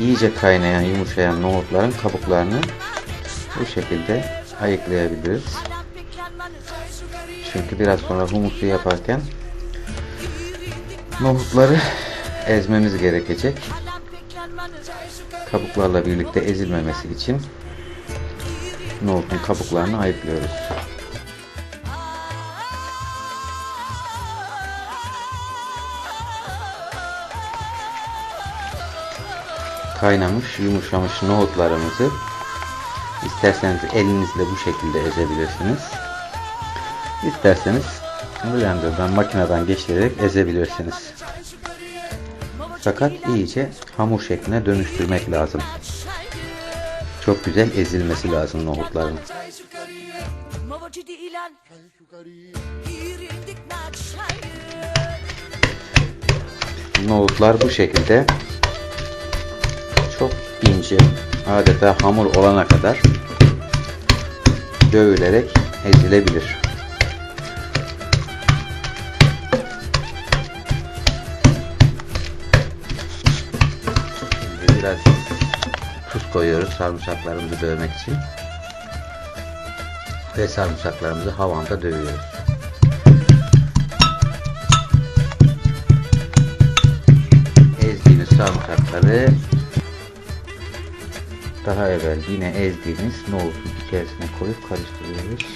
İyice kaynayan, yumuşayan nohutların kabuklarını bu şekilde ayıklayabiliriz. Çünkü biraz sonra humusu yaparken nohutları ezmemiz gerekecek. Kabuklarla birlikte ezilmemesi için nohutun kabuklarını ayıklıyoruz. Kaynamış, yumuşamış nohutlarımızı isterseniz elinizle bu şekilde ezebilirsiniz. İsterseniz blenderdan, makineden geçirerek ezebilirsiniz. Fakat iyice hamur şekline dönüştürmek lazım. Çok güzel ezilmesi lazım nohutların. Nohutlar bu şekilde çok ince adeta hamur olana kadar dövülerek ezilebilir. Biraz tuz koyuyoruz sarımsaklarımızı dövmek için. Ve sarımsaklarımızı havanda dövüyoruz. ezdiğiniz sarımsakları daha evvel yine ezdiğiniz nohutun içerisine koyup karıştırıyoruz.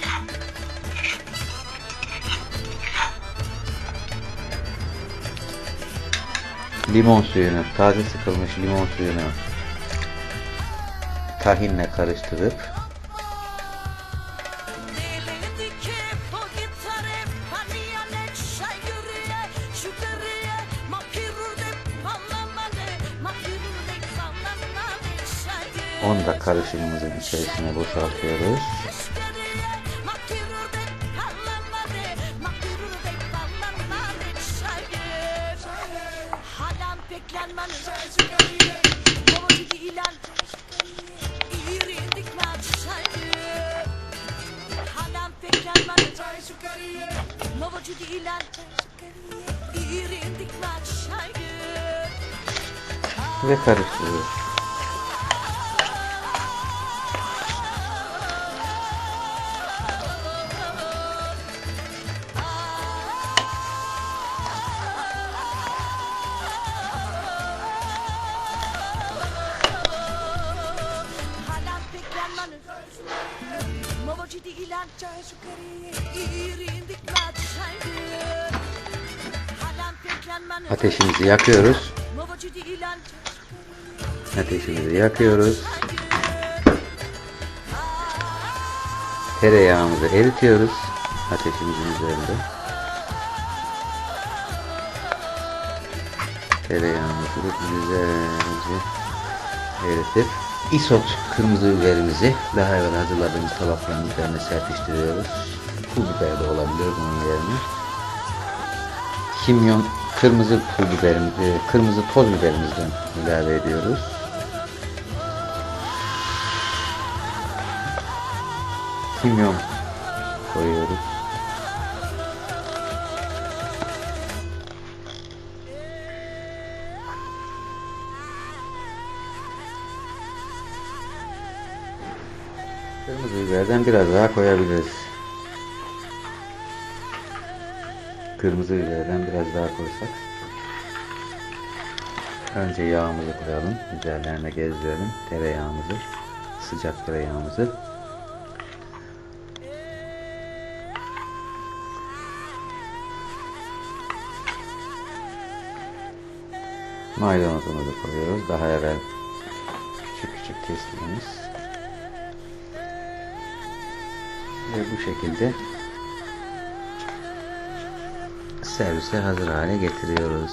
Limon suyunu, taze sıkılmış limon suyunu tahinle karıştırıp onu da karışımımızın içerisine boşaltıyoruz. Ve karıştırıyoruz. Ateşimizi yakıyoruz. Ateşimizi yakıyoruz. Tereyağımızı eritiyoruz. Ateşimizin üzerinde. Tereyağımızı güzelce eritip isot kırmızı biberimizi daha evvel hazırladığımız tabakların üzerine serpiştiriyoruz. Pul biber de olabilir bunun yerine. Kimyon kırmızı pul biberimizi, kırmızı toz biberimizden ilave ediyoruz. Kimyon koyuyoruz. Kırmızı biberden biraz daha koyabiliriz. Kırmızı biberden biraz daha koysak. Önce yağımızı koyalım. Üzerlerine gezdirelim. Tereyağımızı. Sıcak tereyağımızı. Maydanozumuzu koyuyoruz. Daha evvel küçük küçük kestiğimiz. Ve bu şekilde servise hazır hale getiriyoruz.